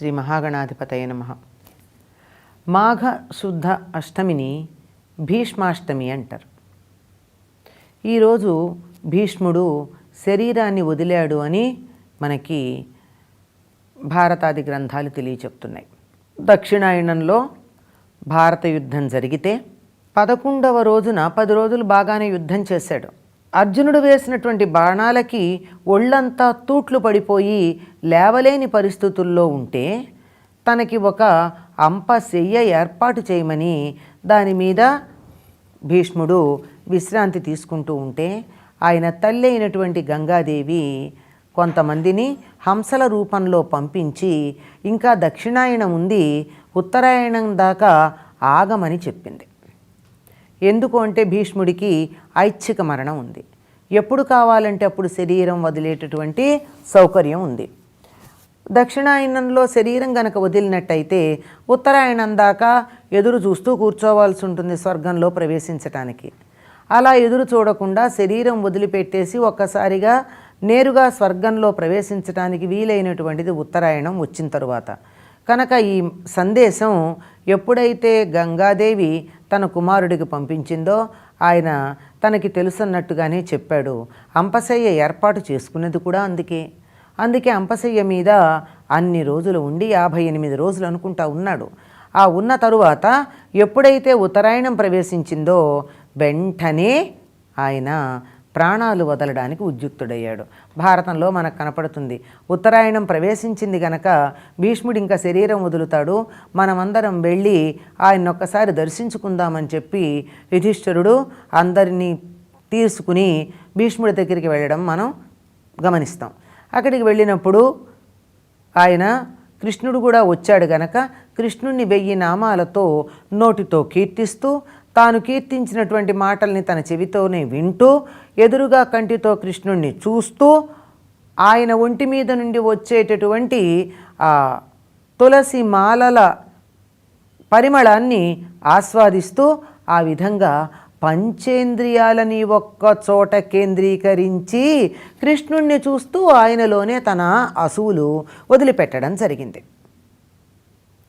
శ్రీ మహాగణాధిపతయ నమ. మాఘ శుద్ధ అష్టమిని భీష్మాష్టమి అంటారు. ఈరోజు భీష్ముడు శరీరాన్ని వదిలాడు అని మనకి భారతాది గ్రంథాలు తెలియచెప్తున్నాయి. దక్షిణాయనంలో భారత యుద్ధం జరిగితే పదకొండవ రోజున పది రోజులు బాగానే యుద్ధం చేశాడు. అర్జునుడు వేసినటువంటి బాణాలకి ఒళ్ళంతా తూట్లు పడిపోయి లేవలేని పరిస్థితుల్లో ఉంటే తనకి ఒక అంప శయ్య ఏర్పాటు చేయమని దాని మీద భీష్ముడు విశ్రాంతి తీసుకుంటూ ఉంటే ఆయన తల్లి అయినటువంటి గంగాదేవి కొంతమందిని హంసల రూపంలో పంపించి ఇంకా దక్షిణాయనం ఉంది ఉత్తరాయణం దాకా ఆగమని చెప్పింది. ఎందుకు అంటే భీష్ముడికి ఐచ్ఛిక మరణం ఉంది. ఎప్పుడు కావాలంటే అప్పుడు శరీరం వదిలేటటువంటి సౌకర్యం ఉంది. దక్షిణాయనంలో శరీరం గనక వదిలినట్టయితే ఉత్తరాయణం దాకా ఎదురు చూస్తూ కూర్చోవాల్సి ఉంటుంది స్వర్గంలో ప్రవేశించటానికి. అలా ఎదురు చూడకుండా శరీరం వదిలిపెట్టేసి ఒక్కసారిగా నేరుగా స్వర్గంలో ప్రవేశించడానికి వీలైనటువంటిది ఉత్తరాయణం వచ్చిన తరువాత. కనుక ఈ సందేశం ఎప్పుడైతే గంగాదేవి తన కుమారుడికి పంపించిందో ఆయన తనకి తెలుసన్నట్టుగానే చెప్పాడు. అంపశయ్య ఏర్పాటు చేసుకున్నది కూడా అందుకే. అందుకే అంపశయ్య మీద అన్ని రోజులు ఉండి యాభై ఎనిమిది రోజులు అనుకుంటా ఉన్నాడు. ఆ ఉన్న తరువాత ఎప్పుడైతే ఉత్తరాయణం ప్రవేశించిందో వెంటనే ఆయన ప్రాణాలు వదలడానికి ఉద్యుక్తుడయ్యాడు. భారతంలో మనకు కనపడుతుంది ఉత్తరాయణం ప్రవేశించింది గనక భీష్ముడు ఇంకా శరీరం వదులుతాడు మనమందరం వెళ్ళి ఆయన ఒక్కసారి దర్శించుకుందామని చెప్పి యుధిష్ఠిరుడు అందరినీ తీసుకుని భీష్ముడి దగ్గరికి వెళ్ళడం మనం గమనిస్తాం. అక్కడికి వెళ్ళినప్పుడు ఆయన కృష్ణుడు కూడా వచ్చాడు గనక కృష్ణుణ్ణి వెయ్యి నామాలతో నోటితో కీర్తిస్తూ తాను కీర్తించినటువంటి మాటల్ని తన చెవితోనే వింటూ ఎదురుగా కంటితో కృష్ణుణ్ణి చూస్తూ ఆయన ఒంటి మీద నుండి వచ్చేటటువంటి తులసి మాలల పరిమళాన్ని ఆస్వాదిస్తూ ఆ విధంగా పంచేంద్రియాలని ఒక్క చోట కేంద్రీకరించి కృష్ణుణ్ణి చూస్తూ ఆయనలోనే తన అసువులు వదిలిపెట్టడం జరిగింది.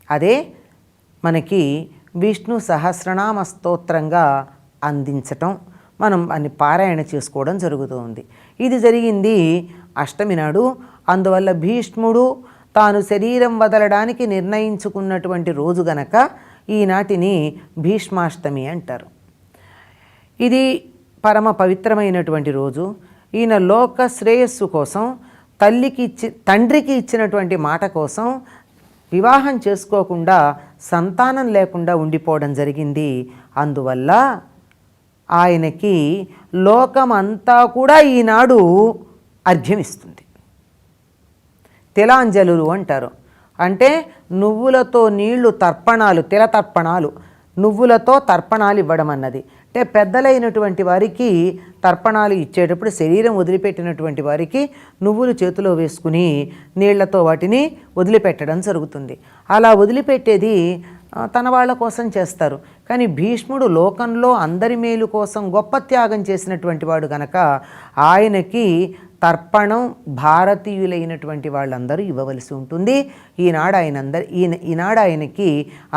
అదే మనకి విష్ణు సహస్రనామ స్తోత్రంగా అందించటం. మనం అన్ని పారాయణ చేసుకోవడం జరుగుతుంది. ఇది జరిగింది అష్టమి నాడు. అందువల్ల భీష్ముడు తాను శరీరం వదలడానికి నిర్ణయించుకున్నటువంటి రోజు గనక ఈనాటిని భీష్మాష్టమి అంటారు. ఇది పరమ పవిత్రమైనటువంటి రోజు. ఈయన లోక శ్రేయస్సు కోసం తల్లికి ఇచ్చి తండ్రికి ఇచ్చినటువంటి మాట కోసం వివాహం చేసుకోకుండా సంతానం లేకుండా ఉండిపోవడం జరిగింది. అందువల్ల ఆయనకి లోకమంతా కూడా ఈనాడు అర్ఘ్యమిస్తుంది. తిలాంజలులు అంటారు. అంటే నువ్వులతో నీళ్ళు తర్పణాలు తిల తర్పణాలు నువ్వులతో తర్పణాలు ఇవ్వడం అన్నది. అంటే పెద్దలైనటువంటి వారికి తర్పణాలు ఇచ్చేటప్పుడు శరీరం వదిలిపెట్టినటువంటి వారికి నువ్వులు చేతిలో వేసుకుని నీళ్ళతో వాటిని వదిలిపెట్టడం జరుగుతుంది. అలా వదిలిపెట్టేది తన వాళ్ళ కోసం చేస్తారు. కానీ భీష్ముడు లోకంలో అందరి మేలు కోసం గొప్ప త్యాగం చేసినటువంటి వాడు గనక ఆయనకి తర్పణం భారతీయులైనటువంటి వాళ్ళందరూ ఇవ్వవలసి ఉంటుంది. ఈనాడు ఆయన అందరు ఈయన ఈనాడు ఆయనకి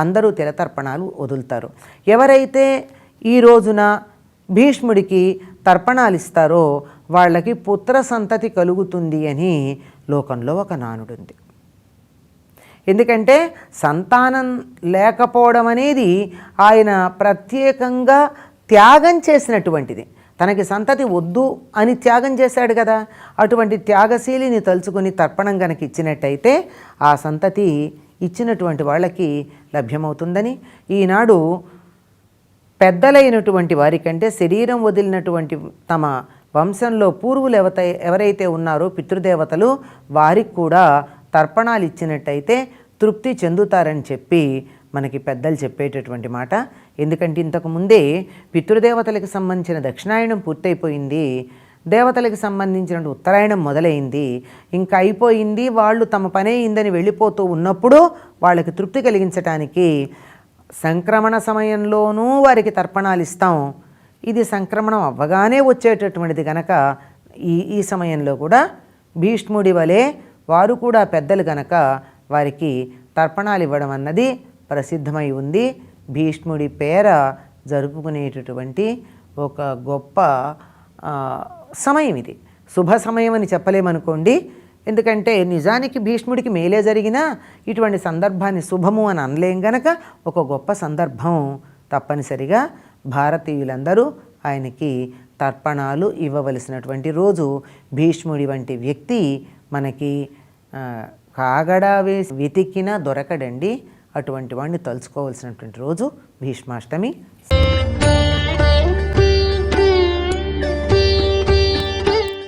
అందరూ తిలతర్పణాలు వదులుతారు. ఎవరైతే ఈ రోజున భీష్ముడికి తర్పణాలు ఇస్తారో వాళ్ళకి పుత్ర సంతతి కలుగుతుంది అని లోకంలో ఒక నానుడుంది. ఎందుకంటే సంతానం లేకపోవడం అనేది ఆయన ప్రత్యేకంగా త్యాగం చేసినటువంటిది. తనకి సంతతి వద్దు అని త్యాగం చేశాడు కదా. అటువంటి త్యాగశీలిని తలుచుకుని తర్పణం కనుక ఇచ్చినట్టయితే ఆ సంతతి ఇచ్చినటువంటి వాళ్ళకి లభ్యమవుతుందని. ఈనాడు పెద్దలైనటువంటి వారికంటే శరీరం వదిలినటువంటి తమ వంశంలో పూర్వులు ఎవత ఎవరైతే ఉన్నారో పితృదేవతలు వారికి కూడా తర్పణాలు ఇచ్చినట్టయితే తృప్తి చెందుతారని చెప్పి మనకి పెద్దలు చెప్పేటటువంటి మాట. ఎందుకంటే ఇంతకు ముందే పితృదేవతలకు సంబంధించిన దక్షిణాయనం పూర్తయిపోయింది. దేవతలకు సంబంధించిన ఉత్తరాయణం మొదలైంది. ఇంకా అయిపోయింది. వాళ్ళు తమ పనే అయిందని వెళ్ళిపోతూ ఉన్నప్పుడు వాళ్ళకి తృప్తి కలిగించటానికి సంక్రమణ సమయంలోనూ వారికి తర్పణాలు ఇస్తాం. ఇది సంక్రమణం అవ్వగానే వచ్చేటటువంటిది గనక ఈ ఈ సమయంలో కూడా భీష్ముడి వలె వారు కూడా పెద్దలు గనక వారికి తర్పణాలు ఇవ్వడం అన్నది ప్రసిద్ధమై ఉంది. భీష్ముడి పేర జరుపుకునేటటువంటి ఒక గొప్ప సమయం ఇది. శుభ సమయం అని చెప్పలేమనుకోండి. ఎందుకంటే నిజానికి భీష్ముడికి మేలే జరిగినా ఇటువంటి సందర్భాన్ని శుభము అని అనలేం గనక ఒక గొప్ప సందర్భం తప్పనిసరిగా భారతీయులందరూ ఆయనకి తర్పణాలు ఇవ్వవలసినటువంటి రోజు. భీష్ముడి వంటి వ్యక్తి మనకి కాగడా వేసి వెతికినా దొరకడండి. అటువంటి వాడిని తలుచుకోవలసినటువంటి రోజు భీష్మాష్టమి.